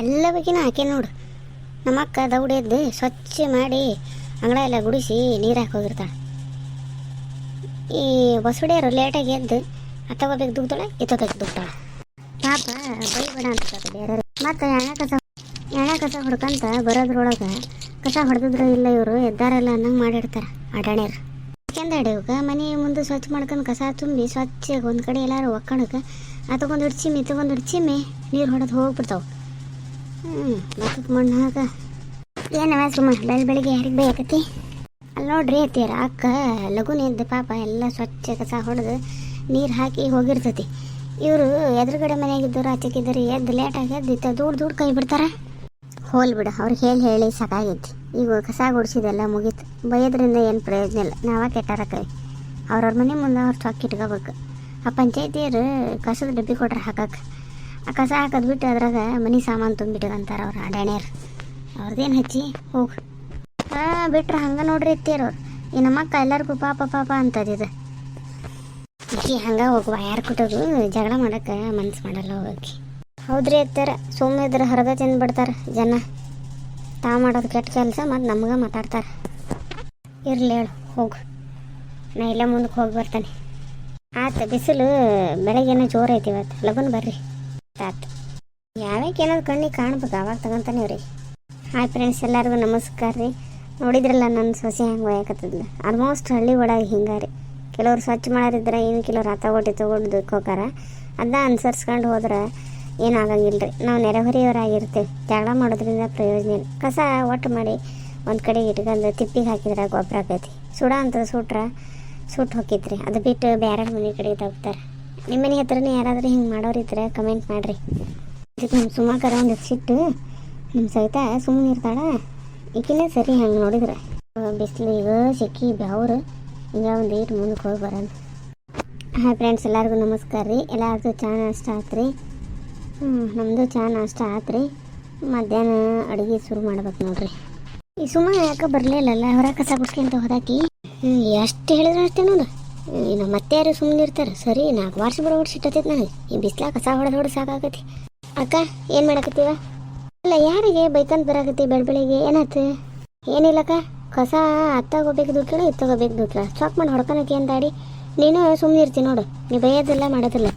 ಎಲ್ಲ ಬಗ್ಗೆನೂ ಆಕೆ ನೋಡು. ನಮ್ಮ ಅಕ್ಕ ದೌಡಿ ಎದ್ದು ಸ್ವಚ್ಛ ಮಾಡಿ ಅಂಗಡ ಎಲ್ಲ ಗುಡಿಸಿ ನೀರು ಹಾಕಿ ಈ ಬಸುಡಿಯರು ಲೇಟಾಗಿ ಎದ್ದು ಅತ್ತಗೋಬೇಕು ದುಗ್ತಾಳೆ ಎತ್ತೋಬೇಕು ದುಗ್ತಾಳೆ ಪಾಪ ಬೈಬೇಡ ಅಂತ ಬೇರೆ ಮತ್ತು ಎಣ ಕಸ ಎಣ ಕಸ ಹುಡ್ಕಂತ ಬರೋದ್ರೊಳಗೆ ಕಸ ಹೊಡೆದಿದ್ರು ಇಲ್ಲ ಇವರು, ಎದ್ದಾರಲ್ಲ ಅನ್ನಂಗೆ ಮಾಡಿರ್ತಾರೆ ಅಡಣ್ಯರು. ಯಾಕೆಂದ ಅಡಿಯೋಕೆ ಮನೆ ಮುಂದೆ ಸ್ವಚ್ಛ ಮಾಡ್ಕೊಂಡು ಕಸ ತುಂಬಿ ಸ್ವಚ್ಛ ಒಂದು ಕಡೆ ಎಲ್ಲಾರು ಒಕ್ಕಣಕ್ಕೆ ಅತಗೊಂದು ಚಿಮ್ಮಿ ತಗೊಂಡು ಹಿಡ್ಸಿಮಿ ನೀರು ಹೊಡೆದು ಹೋಗ್ಬಿಡ್ತಾವೆ. ಹ್ಞೂ ಮತ್ತಕ್ಕೆ ಮಣ್ಣು ಹಾಕ ಏನು ಸುಮ್ಮ ಬೆಳ ಬೆಳಿಗ್ಗೆ ಯಾರಿಗೆ ಬೇಕತಿ ಅಲ್ಲಿ ನೋಡ್ರಿ ಅತ್ತಿಯರ ಅಕ್ಕ ಲಘುನ ಎದ್ದು ಪಾಪ ಎಲ್ಲ ಸ್ವಚ್ಛ ಕಸ ಹೊಡೆದು ನೀರು ಹಾಕಿ ಹೋಗಿರ್ತತಿ. ಇವರು ಎದುರುಗಡೆ ಮನೆಯಾಗಿದ್ದವ್ರು ಆಚೆಗಿದ್ದರು ಎದ್ದು ಲೇಟಾಗಿ ಎದ್ದಿತ್ತ ದೂಡ್ ದೂಡ್ ಕೈ ಬಿಡ್ತಾರ? ಹೋಲ್ ಬಿಡು ಅವ್ರಿಗೆ ಹೇಳಿ ಹೇಳಿ ಸಾಕಾಗೈತಿ. ಈಗ ಕಸ ಗುಡಿಸಿದೆಲ್ಲ ಮುಗೀತು. ಬೈಯೋದ್ರಿಂದ ಏನು ಪ್ರಯೋಜನ ಇಲ್ಲ. ನಾವ ಕೆಟ್ಟಾರ ಕೈ ಅವ್ರವ್ರ ಮನೆ ಮುಂದೆ ಅವ್ರು ಸ್ಟಾಕ್ ಇಟ್ಕೋಬೇಕು. ಆ ಪಂಚಾಯತಿಯರು ಕಸದ ಡಬ್ಬಿ ಕೊಟ್ರೆ ಹಾಕಕ್ಕೆ ಆ ಕಸ ಹಾಕೋದು ಬಿಟ್ಟು ಅದ್ರಾಗ ಮನೆ ಸಾಮಾನು ತುಂಬಿಟ್ಕಂತಾರೆ ಅವ್ರು ಅಡಾಣ್ಯರು ಅವ್ರದ್ದೇನು ಹಚ್ಚಿ? ಹೋಗಿ. ಹಾಂ ಬಿಟ್ರೆ ಹಂಗೆ ನೋಡ್ರಿ ಎತ್ತೀರವ್ರು ಈ ನಮ್ಮಕ್ಕ ಎಲ್ಲರಿಗೂ ಪಾಪ ಪಾಪ ಅಂತದಿದು ಈ ಹಂಗೆ ಹೋಗುವ, ಯಾರು ಕೊಟ್ಟೋದು ಜಗಳ ಮಾಡೋಕ್ಕೆ ಮನ್ಸು ಮಾಡಲ್ಲ ಹೋಗಕ್ಕೆ. ಹೌದ್ರಿ ಅತ್ತಾರ ಸುಮ್ಮನೆ ಇದ್ರೆ ಹರದ ತಿಂದ್ಬಿಡ್ತಾರೆ ಜನ. ತಾವು ಮಾಡೋದು ಕೆಟ್ಟ ಕೆಲಸ ಮತ್ತು ನಮ್ಗೆ ಮಾತಾಡ್ತಾರೆ. ಇರಲಿ ಹೇಳು, ಹೋಗು. ನಾ ಇಲ್ಲ ಮುಂದಕ್ಕೆ ಹೋಗಿ ಬರ್ತಾನೆ. ಆತ ಬಿಸಿಲು, ಬೆಳಗ್ಗೆನ ಜೋರು ಐತಿ ಇವತ್ತು ಲಗುನ್ ಬರ್ರಿ. ಏನಾದ್ರು ಕಣ್ಣಿಗೆ ಕಾಣ್ಬೇಕು ಅವಾಗ ತಗೊಂತಾನೆ ರೀ ಹಾಯ್ ಫ್ರೆಂಡ್ಸ್ ಎಲ್ಲರಿಗೂ ನಮಸ್ಕಾರ ರೀ. ನೋಡಿದ್ರಲ್ಲ ನನ್ನ ಸೊಸೆ ಹೆಂಗೆ ಒಯ್ಯಕತ್ತದ್ಲ? ಆಲ್ಮೋಸ್ಟ್ ಹಳ್ಳಿ ಒಳಗೆ ಹಿಂಗೆ ರೀ. ಕೆಲವ್ರು ಸ್ವಚ್ಛ ಮಾಡೋರಿದ್ರೆ ಏನು ಕೆಲವ್ರು ಹತ್ತ ಒಟ್ಟಿ ತೊಗೊಂಡು ದುಡ್ಕೋಕಾರ ಅದನ್ನ ಅನುಸರಿಸ್ಕೊಂಡು ಹೋದ್ರೆ ಏನಾಗಂಗಿಲ್ಲ ರೀ. ನಾವು ನೆರೆಹೊರೆಯವರಾಗಿರ್ತೀವಿ. ಜಗಳ ಮಾಡೋದ್ರಿಂದ ಪ್ರಯೋಜನ ಇಲ್ಲ. ಕಸ ಒಟ್ಟು ಮಾಡಿ ಒಂದು ಕಡೆ ಇಟ್ಕೊಂಡು ತಿಪ್ಪಿಗೆ ಹಾಕಿದ್ರೆ ಗೊಬ್ಬರ ಆಕೈತಿ ಸುಡ ಅಂತ ಸುಟ್ರೆ ಸುಟ್ಟು ಹೋಗಿದ್ರಿ ಅದು ಬಿಟ್ಟು ಬೇರೆ ಮನೆ ಕಡೆ ತಗೋತಾರೆ. ನಿಮ್ಮ ಮನೆ ಹತ್ರನೇ ಯಾರಾದರೂ ಹಿಂಗೆ ಮಾಡೋರಿದ್ರೆ ಕಮೆಂಟ್ ಮಾಡಿರಿ. ಇದಕ್ಕೆ ನಮ್ಮ ಸುಮಾಕರ ಒಂದು ಸಿಟ್ಟು ನಮ್ಮ ಸಹಿತ ಸುಮ್ಮನೆ ಇರ್ತಾಳ. ಈಕಿನೇ ಸರಿ ಹಂಗೆ ನೋಡಿದ್ರೆ. ಬಿಸಿಲು ಈಗ ಸೆಕ್ಕಿ ಬೆವರು ಈಗ ಒಂದು ಏಟು ಮುಂದಕ್ಕೆ ಹೋಗಿ ಬರೋಣ. ಹಾಯ್ ಫ್ರೆಂಡ್ಸ್ ಎಲ್ಲರಿಗೂ ನಮಸ್ಕಾರ ರೀ. ಎಲ್ಲರದು ಚಾ ನಾಷ್ಟ ಆತ್ರಿ? ಹ್ಞೂ ನಮ್ಮದು ಚಾ ನಾಷ್ಟ ಆತ್ರಿ. ಮಧ್ಯಾಹ್ನ ಅಡುಗೆ ಶುರು ಮಾಡ್ಬೇಕು ನೋಡ್ರಿ. ಈ ಸುಮ್ಮನೆ ಯಾಕೆ ಬರಲಿಲ್ಲಲ್ಲ ಹೊರ ಕಸ ಬಿಡ್ಸ್ಕೊಂತ ಹೋದಾಕಿ. ಎಷ್ಟು ಹೇಳಿದ್ರೆ ಅಷ್ಟೇ ನೋಡು. ನಮ್ಮ ಮತ್ತೆ ಯಾರು ಸುಮ್ಮನೆ ಇರ್ತಾರೆ? ಸರಿ, ನಾಲ್ಕು ವರ್ಷ ಬರೋ ನಾನು ನನಗೆ ಈ ಬಿಸ್ಲಾಗ ಕಸ ಹೊಡೆದು ಹೊಡೆದು ಸಾಕಾಗತಿ. ಅಕ್ಕ, ಏನು ಮಾಡಕತ್ತೀವ? ಅಲ್ಲ, ಯಾರಿಗೆ ಬೈಕಂತ ಬರಾಕತ್ತಿ ಬೆಳ ಬೆಳಿಗ್ಗೆ? ಏನಾಯ್ತು ಏನಿಲ್ಲಕ್ಕ, ಕಸ ಅತ್ತಾಗೋಬೇಕು ಇತ್ತಾಗ ಇತ್ತಾಗೋಬೇಕು ದುಡ್ಡ ಸ್ಟಾಕ್ ಮಾಡಿ ಹೊಡ್ಕೊಳಕ್ಕೆ ಏನು ಆಡಿ ನೀನು ಸುಮ್ಮನೆ ಇರ್ತೀನಿ ನೋಡು. ನೀವು ಬೈಯೋದಿಲ್ಲ ಮಾಡೋದಿಲ್ಲ.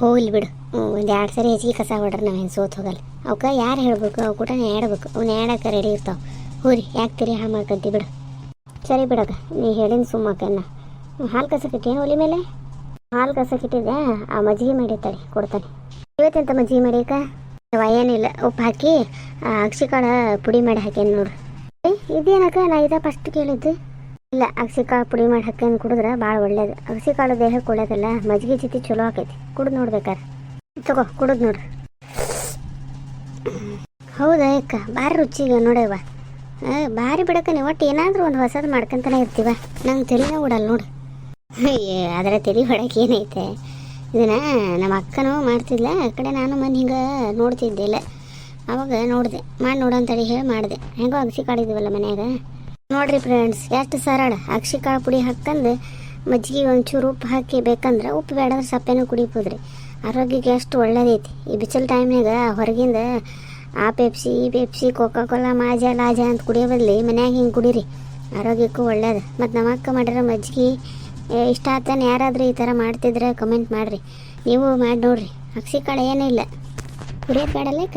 ಹೋಗ್ಲಿ ಬಿಡು. ಒಂದು ಎರಡು ಸರಿ ಹೆಚ್ಚಿಗೆ ಕಸ ಹೊಡ್ರೆ ಏನು ಸೋತ್ ಹೋಗಲ್ಲ. ಅವಕ್ಕೆ ಯಾರು ಹೇಳ್ಬೇಕು ಅವು ಕೂಡ ಆಡಬೇಕು. ಅವ್ನು ಆಡಕ್ಕೆ ರೆಡಿ ಇರ್ತಾವೆ. ಹೋರಿ, ಯಾಕೆ ತಿರಿ ಹಾಂ ಮಾಡ್ಕೊಂತಿ ಬಿಡು. ಸರಿ ಬಿಡಕ್ಕ ನೀ ಹೇಳಿನ ಸುಮ್ಮಕ್ಕನ್ನ ಹಾಲು ಕಸಕ್ಕಿಟ್ಟೇನು ಒಲಿ ಮೇಲೆ. ಹಾಲು ಕಸಕ್ಕಿಟ್ಟಿದ್ದೆ ಆ ಮಜ್ಜಿಗೆ ಮಾಡಿರ್ತಾಳೆ ಕೊಡ್ತಾನೆ. ಇವತ್ತೆಂತ ಮಜ್ಜಿ ಮಾಡ್ಯಾಕ ಏನಿಲ್ಲ, ಉಪ್ಪು ಹಾಕಿ ಅಕ್ಷಿ ಕಾಳು ಪುಡಿ ಮಾಡಿ ಹಾಕ್ಯಾನ ನೋಡ್ರಿ. ಇದೇನಕ್ಕ, ನಾ ಇದ ಫಸ್ಟ್ ಕೇಳಿದ್ದು. ಇಲ್ಲ, ಅಗಸಿಕಾಳು ಪುಡಿ ಮಾಡಿ ಹಾಕ್ಯಂದು ಕುಡಿದ್ರೆ ಭಾಳ ಒಳ್ಳೇದು. ಅಗಸಿಕಾಳು ದೇಹಕ್ಕೆ ಒಳ್ಳೇದಲ್ಲ ಮಜ್ಜಿಗೆ ಜೊತೆ ಚಲೋ ಆಕೈತಿ. ಕುಡಿದು ನೋಡ್ಬೇಕಾರೆ. ತಗೋ, ಕುಡಿದು ನೋಡ್ರಿ. ಹೌದಾ ಅಕ್ಕ, ಭಾರಿ ರುಚಿಗೆ ನೋಡವ್ವ ಭಾರಿ ಬಿಡಕ್ಕ ನೀವು ಒಟ್ಟು ಏನಾದರೂ ಒಂದು ಹೊಸದು ಮಾಡ್ಕೊಂತಾನೆ ಇರ್ತೀವ. ನಂಗೆ ತಲೆನೇ ಓಡಲ್ಲ ನೋಡ್ರಿ ಏ, ಅದರ ತಲೆ ಹೊಡಕ್ಕೆ ಏನೈತೆ ಇದನ್ನ ನಮ್ಮ ಅಕ್ಕನೂ ಮಾಡ್ತಿದ್ಲ. ಆ ಕಡೆ ನಾನು ಮನೆ ಹಿಂಗೆ ನೋಡ್ತಿದ್ದೆ ಇಲ್ಲ. ಅವಾಗ ನೋಡಿದೆ. ಮಾಡಿ ನೋಡೋಂತೇಳಿ ಹೇಳಿ ಮಾಡಿದೆ. ಹೆಂಗೋ ಅಗಸಿ ಕಾಳಿದ್ವಲ್ಲ ಮನ್ಯಾಗ. ನೋಡ್ರಿ ಫ್ರೆಂಡ್ಸ್ ಎಷ್ಟು ಸರಳ. ಅಕ್ಷಿ ಕಾಳು ಪುಡಿ ಹಾಕ್ಕಂದು ಮಜ್ಜಿಗೆ ಒಂಚೂರು ಉಪ್ಪು ಹಾಕಿ ಬೇಕಂದ್ರೆ ಉಪ್ಪು ಬೇಡಂದ್ರೆ ಸಪ್ಪೆನೂ ಕುಡಿಬೋದ್ರಿ. ಆರೋಗ್ಯಕ್ಕೆ ಎಷ್ಟು ಒಳ್ಳೇದೈತಿ. ಈ ಬಿಸಿಲು ಟೈಮ್ನಾಗ ಹೊರಗಿಂದ ಆ ಪೆಪ್ಸಿ ಈ ಪೆಪ್ಸಿ ಕೋಕಾ ಕೋಲಾ ಮಾಜಾ ಲಾಜಾ ಅಂತ ಕುಡಿಯೋ ಬದಲಿ ಮನ್ಯಾಗ ಹಿಂಗೆ ಕುಡೀರಿ. ಆರೋಗ್ಯಕ್ಕೂ ಒಳ್ಳೇದು. ಮತ್ತು ನಮ್ಮ ಅಕ್ಕ ಮಾಡಿರೋ ಮಜ್ಜಿಗೆ ಇಷ್ಟ ಆಗ್ತಾನೆ ಯಾರಾದರೂ ಈ ಥರ ಮಾಡ್ತಿದ್ರೆ ಕಮೆಂಟ್ ಮಾಡಿರಿ. ನೀವು ಮಾಡಿ ನೋಡ್ರಿ. ಅಕ್ಷಿ ಕಾಳು ಏನಿಲ್ಲ ಕುಡಿಯೋದು ಬೇಡಲ್ಲೇಕ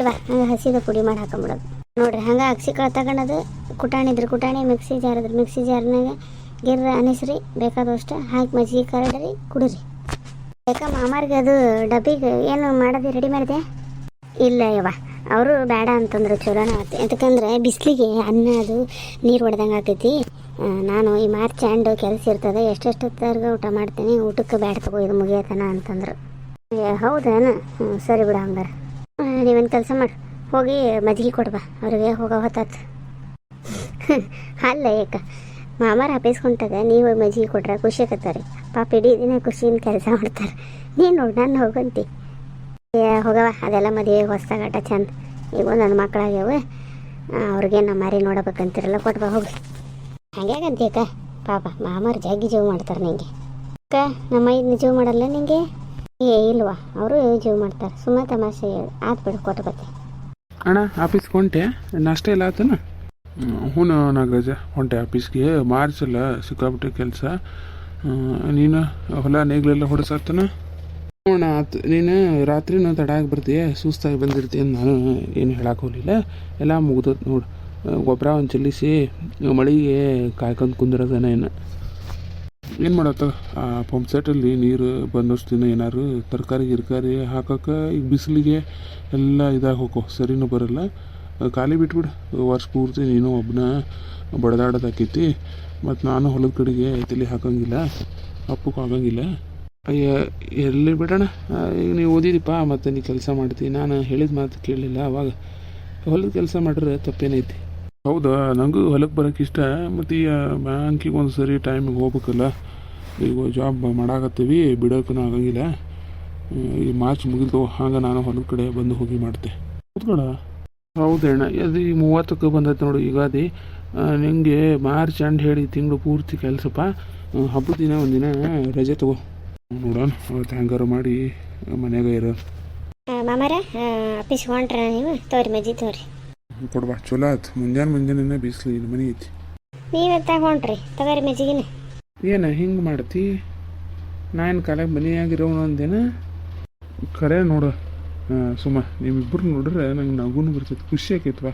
ಇಲ್ವಾ ಹಂಗೆ ಹಸಿದ ಪುಡಿ ಮಾಡಿ ಹಾಕೊಂಬಿಡೋದು. ನೋಡ್ರಿ, ಹಂಗೆ ಅಕ್ಷಿ ಕಾಳು ತಗೊಳೋದು ಕುಟಾಣಿ ಇದ್ರೆ ಕುಟಾಣಿ, ಮಿಕ್ಸಿ ಜಾರಿದ್ರೆ ಮಿಕ್ಸಿ ಜಾರ್ನಾಗ ಗಿರ್ರ, ಅನಿಸ್ರಿ ಬೇಕಾದಷ್ಟು ಹಾಕಿ ಮಜ್ಜಿಗೆ ಕರಡ್ರಿ ಕುಡಿರಿ ಬೇಕಾ ಮಾಮಾರಿಗೆ ಅದು ಡಬ್ಬಿಗೆ ಏನು ಮಾಡೋದು ರೆಡಿ ಮಾಡಿದೆ? ಇಲ್ಲ ಯವ್ವ. ಅವರು ಬೇಡ ಅಂತಂದ್ರೆ, ಚಲೋನ ಆಯ್ತು ಯಾಕಂದ್ರೆ ಬಿಸಿಲಿಗೆ ಅನ್ನ ಅದು ನೀರು ಹೊಡೆದಂಗೆ ಆಗ್ತೈತಿ. ನಾನು ಈ ಮಾರ್ಚ್ ಎಂಡು ಕೆಲಸ ಇರ್ತದೆ ಎಷ್ಟೆಷ್ಟೊತ್ತರ್ಗ ಊಟ ಮಾಡ್ತೀನಿ, ಊಟಕ್ಕೆ ಬೇಡ ತಗೋ, ಇದು ಮುಗಿಯತನ ಅಂತಂದ್ರು. ಹೌದೇನು ಹ್ಞೂ ಸರಿ ಬಿಡ ಹಂಗಾರೆ. ನೀವೇನು ಕೆಲಸ ಮಾಡಿ, ಹೋಗಿ ಮಜ್ಜಿಗೆ ಕೊಡ್ಬಾ ಅವ್ರಿಗೆ ಹೋಗೋ ಹೊತ್ತಾತು ಅಲ್ಲ ಏಕ, ಮಾಮಾರ ಹಪ್ಪಿಸ್ಕೊಂಡಾಗ ನೀವು ಮಜ್ಜಿಗೆ ಕೊಟ್ರೆ ಖುಷಿ ಆಗತ್ತಾರೆ ಪಾಪ ಇಡೀ ದಿನ ಖುಷಿಯಿಂದ ಕೆಲಸ ಮಾಡ್ತಾರೆ. ನೀನು ನೋಡಿ ನಾನು ಹೋಗಂತಿ. ಹೋಗವ ಅದೆಲ್ಲ ಮದುವೆ ಹೊಸ್ದಾಗಟ ಚಂದ. ಈಗ ನನ್ನ ಮಕ್ಕಳಾಗ್ಯಾವ ಅವ್ರಿಗೆ ನಮ್ಮ ಮಾರಿ ನೋಡಬೇಕಂತಿರಲ್ಲ ಕೊಟ್ಬಾ ಹೋಗಿ. ಹಂಗ್ಯಾಗಂತಿ ಅಕ್ಕ ಪಾಪ, ಮಾಮಾರು ಜಗ್ಗಿ ಜೀವ ಮಾಡ್ತಾರೆ ನಿಂಗೆ. ಅಕ್ಕ, ನಮ್ಮ ಇದನ್ನ ಜೀವ ಮಾಡಲ್ಲ ನಿಂಗೆ? ಏ, ಇಲ್ವಾ, ಅವರು ಜೀವ ಮಾಡ್ತಾರೆ. ಸುಮ್ಮನೆ ತಮಾಷೆ ಆತ್ ಬಿಡು, ಕೊಟ್ಟು ಬತ್ತೆ ಅಣ್ಣ ಆಫೀಸ್ಗೆ ಹೊಂಟೆ ನಾಷ್ಟ ಎಲ್ಲ ಆತನ? ಹ್ಞೂ ನಾಗರಾಜ ಹೊಂಟೆ ಆಫೀಸ್ಗೆ. ಮಾರ್ಚ್ ಅಲ್ಲ ಸಿಕ್ಕಾಬಿಟ್ಟೆ ಕೆಲಸ. ನೀನು ಹೊಲ ನೇಗ್ಲೆಲ್ಲ ಹೊಡೆಸಾತನ? ನೋಡೋಣ ಆತು ನೀನು ರಾತ್ರಿನೂ ತಡ ಆಗಿ ಬರ್ತೀಯ? ಸುಸ್ತಾಗಿ ಬಂದಿರ್ತೀಯ ನಾನು ಏನು ಹೇಳಕ್ಕೆ ಹೋಗಲಿಲ್ಲ. ಎಲ್ಲ ಮುಗ್ದೋದು ನೋಡು. ಗೊಬ್ಬರ ಒಂದು ಚೆಲ್ಲಿಸಿ ಮಳೆಗೆ ಕಾಯ್ಕೊಂಡು ಕುಂದಿರೋದೇನ ಏನು ಏನು ಮಾಡತ್ತ? ಆ ಪಂಪ್ ಸೆಟ್ಟಲ್ಲಿ ನೀರು ಬಂದಷ್ಟು ಏನಾರು ತರಕಾರಿ, ಗಿರ್ಕಾರಿ ಹಾಕಕ್ಕೆ ಈಗ ಬಿಸಿಲಿಗೆ ಎಲ್ಲ ಇದಾಗಿ ಹೋಗೋ ಸರಿನೂ ಬರಲ್ಲ. ಖಾಲಿ ಬಿಟ್ಬಿಡು. ವರ್ಷ ಪೂರ್ತಿ ನೀನು ಒಬ್ಬನ ಬಡ್ದಾಡೋದಾಕೈತಿ. ಮತ್ತು ನಾನು ಹೊಲದ ಕಡೆಗೆ ತಲೆ ಹಾಕಂಗಿಲ್ಲ ಅಪ್ಪಕ್ಕೆ ಆಗಂಗಿಲ್ಲ. ಅಯ್ಯ, ಎಲ್ಲಿ ಬಿಡೋಣ? ಈಗ ನೀವು ಓದಿದಿಪ್ಪ ಮತ್ತು ನೀ ಕೆಲಸ ಮಾಡ್ತಿ. ನಾನು ಹೇಳಿದ ಮಾತು ಕೇಳಲಿಲ್ಲ ಅವಾಗ. ಹೊಲದ ಕೆಲಸ ಮಾಡಿದ್ರೆ ತಪ್ಪೇನೈತಿ? ಹೌದಾ? ನನಗೂ ಹೊಲಕ್ಕೆ ಬರೋಕೆ ಇಷ್ಟ. ಮತ್ತು ಈ ಬ್ಯಾಂಕಿಗೆ ಒಂದು ಸರಿ ಟೈಮಿಗೆ ಹೋಗ್ಬೇಕಲ್ಲ. ಈಗ ಜಾಬ್ ಮಾಡಾಕತ್ತೀವಿ ಬಿಡೋಕ್ಕೂ ಆಗಂಗಿಲ್ಲ. ಈ ಮಾರ್ಚ್ ಮುಗಿಲ್ತು ಹಾಗೆ ನಾನು ಹೊಲದ ಕಡೆ ಬಂದು ಹೋಗಿ ಮಾಡ್ತೆ. ಕೂತ್ಕೊಳ ಹೌದಣ್ಣ ಅದು ಈ ಮೂವತ್ತಕ್ಕೆ ಬಂದೈತೆ ನೋಡು ಯುಗಾದಿ. ನಿಮಗೆ ನಿಂಗೆ ಮಾರ್ಚ್ ಅಂಡ್ ಹೇಳಿ ತಿಂಗಳು ಪೂರ್ತಿ ಕೆಲಸಪ್ಪ. ಹಬ್ಬದ ದಿನ ಒಂದಿನ ರಜೆ ತಗೋ. ನೋಡೋಣ ಅವತ್ತು ಹ್ಯಾಂಗಾರು ಮಾಡಿ ಮನೆಯಾಗ ಇರೋ. ಮಾಮಾರ ಆಫೀಸ್ ಹೊಂಟ್ರ ನೀವು? ತೋರಿ ಮಜಿ ತೋರಿ. ಕೊಡ್ಬಾ ಚಲೋ ಆಯ್ತು. ಮುಂಜಾನೆ ಮುಂಜಾನೆ ಬಿಸಿಲು ಇಲ್ಲಿ ಮನೆ ಐತಿ ನೀವೇ ತಗೊಂಡ್ರಿ ತಗೋರಿ ಮೆಜಿಗಿನ ಏನು ಹಿಂಗೆ ಮಾಡ್ತಿ? ನಾ ಏನು ಕಾಲಾಗ ಮನೆಯಾಗಿರೋನು ಅಂದೇನ? ಖರೆ ನೋಡು. ಸುಮ್ಮ ನಿಮ್ಮಿಬ್ಬರು ನೋಡ್ರೆ ನಂಗೆ ನಗುನು ಬರ್ತೈತಿ. ಖುಷಿ ಆಕೈತ್ವಾ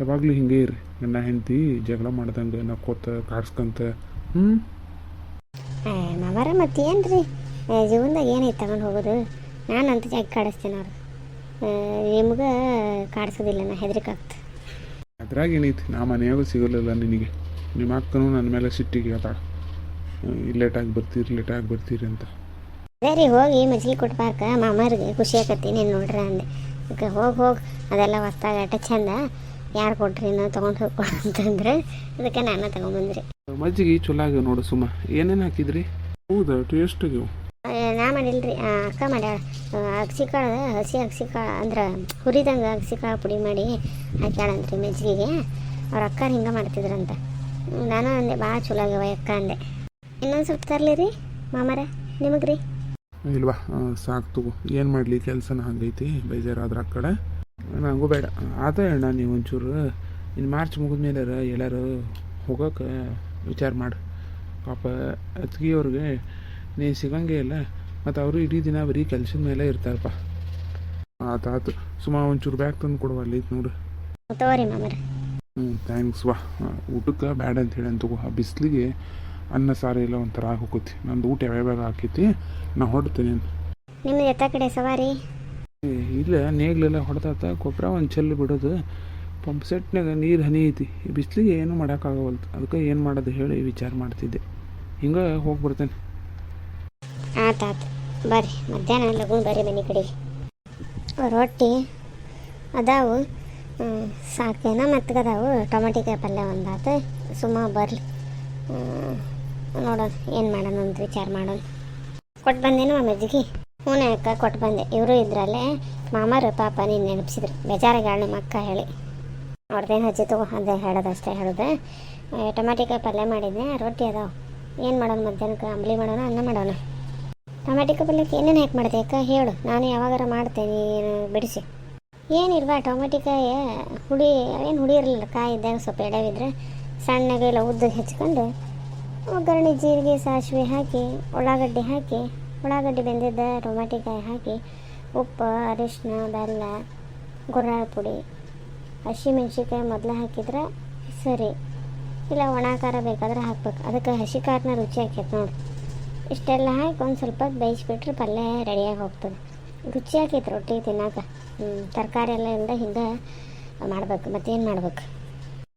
ಯಾವಾಗಲೂ ಹಿಂಗೆ ಇರ್ರಿ. ನನ್ನ ಹೆಂಡತಿ ಜಗಳ ಮಾಡ್ದಂಗೆ ನಕ್ಕೋತ ಕಾಡ್ಸ್ಕೊಂತ. ಹ್ಞೂ ಮಾವಾರ ಮತ್ತೆ ಏನು ರೀ ಜೀವನದಾಗ ಏನೈತೆ ತಗೊಂಡು ಹೋಗೋದು? ನಾನು ಜಾಗ ಕಾಡಿಸ್ತೇನೆ ಅವ್ರು ನಿಮ್ಗೆ ಕಾಡಿಸೋದಿಲ್ಲ ನಾ ಹೆದರಿಕೆ ಏನೈತಿ ನಾ ಮನೆಯಾಗೂ ಸಿಗಲಿಲ್ಲ ನಿನಗೆ. ನಿಮ್ಮ ಅಕ್ಕನೂ ನನ್ನ ಮೇಲೆ ಸಿಟ್ಟಿಗೆ ಹೇಳ್ತಾಳ ಲೇಟಾಗಿ ಬರ್ತೀರಿ ಲೇಟಾಗಿ ಬರ್ತೀರಿ ಅಂತ. ಅದೇ ರೀ ಹೋಗಿ ಮಜ್ಜಿಗೆ ಕೊಟ್ಬಾರ್ಕ. ಮಾಮರಿಗೆ ಖುಷಿ ಆಕತ್ತಿ ನೀನು ನೋಡ್ರಿ ಅಂದೆ. ಅದಕ್ಕೆ ಹೋಗಿ ಹೋಗಿ. ಅದೆಲ್ಲ ಹೊಸ್ದಾಗ ಅಟ ಚಂದ. ಯಾರು ಕೊಟ್ರಿ ನಾ ತೊಗೊಂಡು ಹೋಗಿ ಕೊಡು ಅಂತಂದ್ರೆ ಅದಕ್ಕೆ ನಾನು ತೊಗೊಂಬಂದ್ರಿ. ಮಜ್ಜಿಗೆ ಚಲೋ ಆಗ್ಯವ ನೋಡು ಸುಮ್ಮ ಏನೇನು ಹಾಕಿದ್ರಿ? ಹೌದಾ ಟೇಸ್ಟ್ ಆಗ್ಯಾವ ಮಾಡಿಲ್ರಿ. ಅಕ್ಕ ಮಾಡ್ಯಾಳ. ಅಗಸಿ ಕಾಳು ಹಸಿ ಅಗಸಿ ಕಾಳು ಅಂದ್ರೆ ಹುರಿದಂಗೆ ಅಗಸಿ ಕಾಳು ಪುಡಿ ಮಾಡಿ ಹಾಕ್ಯಾಳಂತ್ರಿ ಮೆಜ್ಜಿಗೆಗೆ ಅವ್ರ ಅಕ್ಕ ಹಿಂಗೆ ಮಾಡ್ತಿದ್ರಂತ. ನಾನು ಅಂದೆ ಭಾಳ ಚಲೋ ಆಗ್ಯಾವ ಅಕ್ಕ ಅಂದೆ. ಇನ್ನೊಂದು ಸ್ವಲ್ಪ ತರಲಿ ರೀ ಮಾಮರ ನಿಮಗೆ ರೀ ಇಲ್ವಾ ಸಾಕು ತಗೋ. ಏನು ಮಾಡಲಿ, ಕೆಲಸನ ಹಂಗೈತಿ, ಬೇಜಾರಾದ್ರೆ ಆ ಕಡೆ. ನನಗೂ ಬೇಡ. ಆತ ಅಣ್ಣ ನೀವು ಒಂಚೂರು ಇನ್ನು ಮಾರ್ಚ್ ಮುಗಿದ್ಮೇಲೆ ಎಲ್ಲರೂ ಹೋಗೋಕೆ ವಿಚಾರ ಮಾಡಿ. ಪಾಪ, ಅತ್ತಿಗೆಯವ್ರಿಗೆ, ನೀ ಸಿಗಂಗೆ ಇಲ್ಲ. ಮತ್ತು ಅವರು ಇಡೀ ದಿನ ಬರೀ ಕೆಲಸದ ಮೇಲೆ ಇರ್ತಾರಪ್ಪ. ಆತಾತು ಸುಮಾರು ಸುಮ್ಮ ಒಂಚೂರು ಬ್ಯಾಗ್ ತಂದು ಕೊಡುವ ಅಲ್ಲಿ ನೋಡು. ತಗೋರಿ ಮಾಮರ ಹ್ಞೂ ಥ್ಯಾಂಕ್ಸ್ ವಾ. ಊಟಕ್ಕೆ ಬ್ಯಾಡ ಅಂತ ಹೇಳಿ ಅಂತ ಆ ಬಿಸಿಲಿಗೆ ಅನ್ನ ಸಾರು ಎಲ್ಲ ಒಂಥರ ಹೋಗುತ್ತೆ ನಂದು ಊಟ ಯಾವ್ಯಾವ ಹಾಕೈತಿ ನಾ ಹೊಡ್ತೀನಿ ನಿಮ್ಮ ಎತ್ತ ಕಡೆ ಸವಾರಿ? ಇಲ್ಲ ನೇಗ್ಲೆಲ್ಲ ಹೊಡೆದಾತ. ಗೊಬ್ಬರ ಒಂದು ಚೆಲ್ಲು ಬಿಡೋದು. ಪಂಪ್ ಸೆಟ್ನಾಗ ನೀರು ಹನಿ ಐತಿ. ಈ ಬಿಸಿಲಿಗೆ ಏನೂ ಮಾಡೋಕ್ಕಾಗವಲ್ತು ಅದಕ್ಕೆ ಏನು ಮಾಡೋದು ಹೇಳಿ ವಿಚಾರ ಮಾಡ್ತಿದ್ದೆ. ಹಿಂಗೆ ಹೋಗಿ ಬರ್ತೇನೆ ಆತು ಆತು. ಬರ್ರಿ, ಮಧ್ಯಾಹ್ನ ಲಘು ಬರ್ರಿ ಮನೆ ಕಡೆಗೆ. ರೊಟ್ಟಿ ಅದಾವು. ಸಾಕೇನ ಮೆತ್ತಗದಾವು ಟೊಮೆಟಿಕಾಯಿ ಪಲ್ಯ ಒಂದಾತು. ಸುಮ್ಮ ಬರಲಿ. ನೋಡೋಣ, ಏನು ಮಾಡೋಣ ಅಂತ ವಿಚಾರ ಮಾಡೋಣ. ಕೊಟ್ಟು ಬಂದೇನು ಮಜ್ಜಿಗೆ ಹ್ಞೂ ಅಕ್ಕ ಕೊಟ್ಟು ಬಂದೆ. ಇವರು ಇದ್ರಲ್ಲೇ ಮಾಮರು ಪಾಪ ನೀನು ನೆನಪಿಸಿದ್ರು. ಬೇಜಾರಾಗ ನಿಮ್ಮ ಅಕ್ಕ ಹೇಳಿ. ಅವ್ರದ್ದೇನು ಹಚ್ಚಿ ತಗೋ, ಅದೇ ಹೇಳೋದಷ್ಟೇ ಹೇಳಿದೆ. ಹೇಳೋದು ಟೊಮೆಟಿಕಾಯಿ ಪಲ್ಯ ಮಾಡಿದ್ದೆ ರೊಟ್ಟಿ ಅದಾವೆ. ಏನು ಮಾಡೋಣ ಮಧ್ಯಾಹ್ನಕ್ಕೆ? ಅಂಬ್ಲಿ ಮಾಡೋಣ, ಅನ್ನ ಮಾಡೋಣ? ಟೊಮೆಟಿಕ ಪಲ್ಯಕ್ಕೆ ಏನೇನು ಹಾಕಿ ಮಾಡಿದೆ ಅಕ್ಕ? ಹೇಳು. ನಾನು ಯಾವಾಗಾರ ಮಾಡ್ತೇನೆ ಬಿಡಿಸಿ. ಏನಿಲ್ವಾ ಟೊಮೆಟಿಕಾಯ ಹುಳಿ ಏನು ಹುಳಿ ಇರಲಿಲ್ಲ. ಕಾಯಿ ಇದ್ದಾಗ ಸ್ವಲ್ಪ ಎಡವಿದ್ರೆ ಸಣ್ಣಗೆ ಇಲ್ಲ ಉದ್ದ ಹೆಚ್ಕೊಂಡು ಒಗ್ಗರಣೆ, ಜೀರಿಗೆ, ಸಾಸಿವೆ ಹಾಕಿ, ಉಳ್ಳಾಗಡ್ಡಿ ಹಾಕಿ, ಉಳ್ಳಾಗಡ್ಡೆ ಬೆಂದಿದ್ದ ಟೊಮೆಟಿಕಾಯಿ ಹಾಕಿ, ಉಪ್ಪು ಅರಿಶಿನ ಬೆಲ್ಲ, ಗುರ್ರಾಳ ಪುಡಿ ಹಸಿಮೆಣ್ಸಿಕಾಯಿ ಮೊದಲು ಹಾಕಿದ್ರೆ ಸರಿ. ಇಲ್ಲ ಒಣ ಖಾರ ಬೇಕಾದ್ರೆ ಹಾಕ್ಬೇಕು. ಅದಕ್ಕೆ ಹಸಿ ಖಾರನ ರುಚಿ ಆಕೈತೆ ನೋಡಿ. ಇಷ್ಟೆಲ್ಲ ಹಾಕಿ ಒಂದು ಸ್ವಲ್ಪ ಬೇಯಿಸ್ಬಿಟ್ರೆ ಪಲ್ಯ ರೆಡಿಯಾಗಿ ಹೋಗ್ತದೆ. ರುಚಿ ಆಕೈತೆ ರೊಟ್ಟಿ ತಿನ್ನಾಕ. ಹ್ಞೂ ತರಕಾರಿ ಎಲ್ಲ ಇಂದ ಹಿಂಗೆ ಮಾಡ್ಬೇಕು, ಮತ್ತೇನು ಮಾಡ್ಬೇಕು?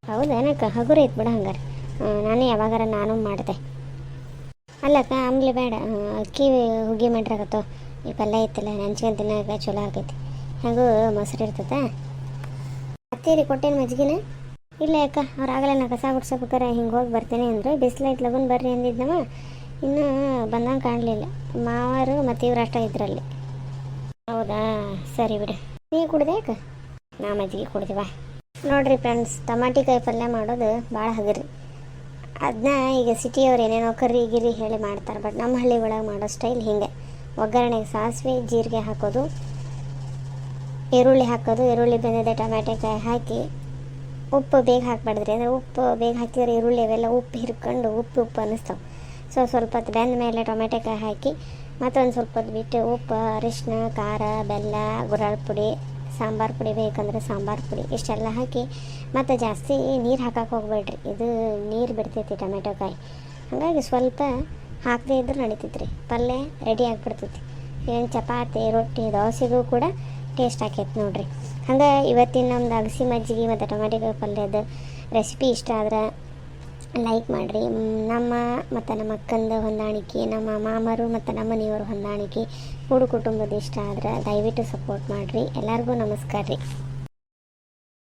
ಹೌದೇನಕ್ಕ ಹಗುರ ಐತೆ ಬಿಡ ಹಂಗಾರೆ. ನಾನು ಯಾವಾಗಾರ ನಾನು ಮಾಡಿದೆ ಅಲ್ಲಕ್ಕ ಆಮ್ಲೆ ಬೇಡ. ಅಕ್ಕಿ ಹುಗ್ಗಿ ಮಾಡಿರಾಗತ್ತೋ ಈ ಪಲ್ಯ ಐತಲ್ಲ ನೆಂಚ್ಕೊಂಡು ತಿನ್ನೋಕೆ ಚಲೋ ಆಗೈತಿ. ಹಾಗೂ ಮೊಸರು ಇರ್ತದ? ಅತ್ತೀರಿ ಕೊಟ್ಟೇನು ಮಜ್ಜಿಗೆನ? ಇಲ್ಲ ಅಕ್ಕ, ಅವ್ರು ಆಗಲ್ಲ, ನಾ ಕಸ ಗುಡ್ಸಬೇಕಾರೆ ಹಿಂಗೆ ಹೋಗಿ ಬರ್ತೇನೆ ಅಂದರು. ಬಿಸಿಲೈಟ್ ಲಗುನ್ ಬರ್ರಿ ಅಂದಿದ್ದವ ಇನ್ನೂ ಬಂದಂಗೆ ಕಾಣಲಿಲ್ಲ. ಮಾವರು ಮತ್ತು ಇವ್ರು ಅಷ್ಟ ಇದ್ರಲ್ಲಿ. ಹೌದಾ? ಸರಿ ಬಿಡು. ನೀ ಕುಡ್ದೆ ಅಕ್ಕ ನಾ ಮಜ್ಜಿಗೆ ಕುಡ್ದಿವ ನೋಡ್ರಿ ಫ್ರೆಂಡ್ಸ್ ಟಮಾಟಿಕಾಯಿ ಪಲ್ಯ ಮಾಡೋದು ಭಾಳ ಹಗರಿ. ಅದನ್ನ ಈಗ ಸಿಟಿಯವ್ರು ಏನೇನೋ ಕರಿ ಗಿರಿ ಹೇಳಿ ಮಾಡ್ತಾರೆ ಬಟ್ ನಮ್ಮ ಹಳ್ಳಿ ಒಳಗೆ ಮಾಡೋ ಸ್ಟೈಲ್ ಹಿಂಗೆ. ಒಗ್ಗರಣೆಗೆ ಸಾಸಿವೆ, ಜೀರಿಗೆ ಹಾಕೋದು, ಈರುಳ್ಳಿ ಹಾಕೋದು, ಈರುಳ್ಳಿ ಬೆಂದಿದೆ ಟಮಾಟೆಕಾಯಿ ಹಾಕಿ ಉಪ್ಪು ಬೇಗ ಹಾಕ್ಬಾರ್ದ್ರಿ. ಅಂದರೆ ಉಪ್ಪು ಬೇಗ ಹಾಕಿದ್ರೆ ಈರುಳ್ಳಿ ಅವೆಲ್ಲ ಉಪ್ಪು ಹಿರ್ಕೊಂಡು ಉಪ್ಪು ಉಪ್ಪು ಅನ್ನಿಸ್ತಾವೆ. ಸೊ ಸ್ವಲ್ಪ ಹೊತ್ತು ಬೆಂದ ಮೇಲೆ ಟೊಮೆಟೊಕಾಯಿ ಹಾಕಿ ಮತ್ತೊಂದು ಸ್ವಲ್ಪ ಹೊತ್ತು ಬಿಟ್ಟು ಉಪ್ಪು ಅರಿಶಿನ ಖಾರ, ಬೆಲ್ಲ, ಗುರಾಳ್ ಪುಡಿ, ಸಾಂಬಾರು ಪುಡಿ ಬೇಕಂದ್ರೆ ಸಾಂಬಾರು ಪುಡಿ ಇಷ್ಟೆಲ್ಲ ಹಾಕಿ ಮತ್ತು ಜಾಸ್ತಿ ನೀರು ಹಾಕಕ್ಕೆ ಹೋಗ್ಬೇಡ್ರಿ. ಇದು ನೀರು ಬಿಡ್ತೈತಿ ಟೊಮೆಟೊಕಾಯಿ ಹಾಗಾಗಿ ಸ್ವಲ್ಪ ಹಾಕದೇ ಇದ್ರೆ ರೀ ಪಲ್ಯ ರೆಡಿ ಆಗಿಬಿಡ್ತೈತಿ. ಏನು ಚಪಾತಿ, ರೊಟ್ಟಿ, ದೋಸೆಗೂ ಕೂಡ ಟೇಸ್ಟ್ ಆಕೈತೆ ನೋಡ್ರಿ. ಹಂಗೆ ಇವತ್ತಿನ ನಮ್ದು ಅಗಸಿ ಮಜ್ಜಿಗೆ ಮತ್ತು ಟೊಮೆಟೊ ಪಲ್ಯದ ರೆಸಿಪಿ ಇಷ್ಟ ಆದ್ರೆ ಲೈಕ್ ಮಾಡಿರಿ. ನಮ್ಮ ಮತ್ತು ನಮ್ಮ ಅಕ್ಕಂದ ಹೊಂದಾಣಿಕೆ, ನಮ್ಮ ಮಾಮರು ಮತ್ತು ನಮ್ಮ ಮನೆಯವರು ಹೊಂದಾಣಿಕೆ ಕೂಡು ಕುಟುಂಬದ ಇಷ್ಟ ಆದ್ರೆ ದಯವಿಟ್ಟು ಸಪೋರ್ಟ್ ಮಾಡಿರಿ. ಎಲ್ಲರಿಗೂ ನಮಸ್ಕಾರ ರೀ.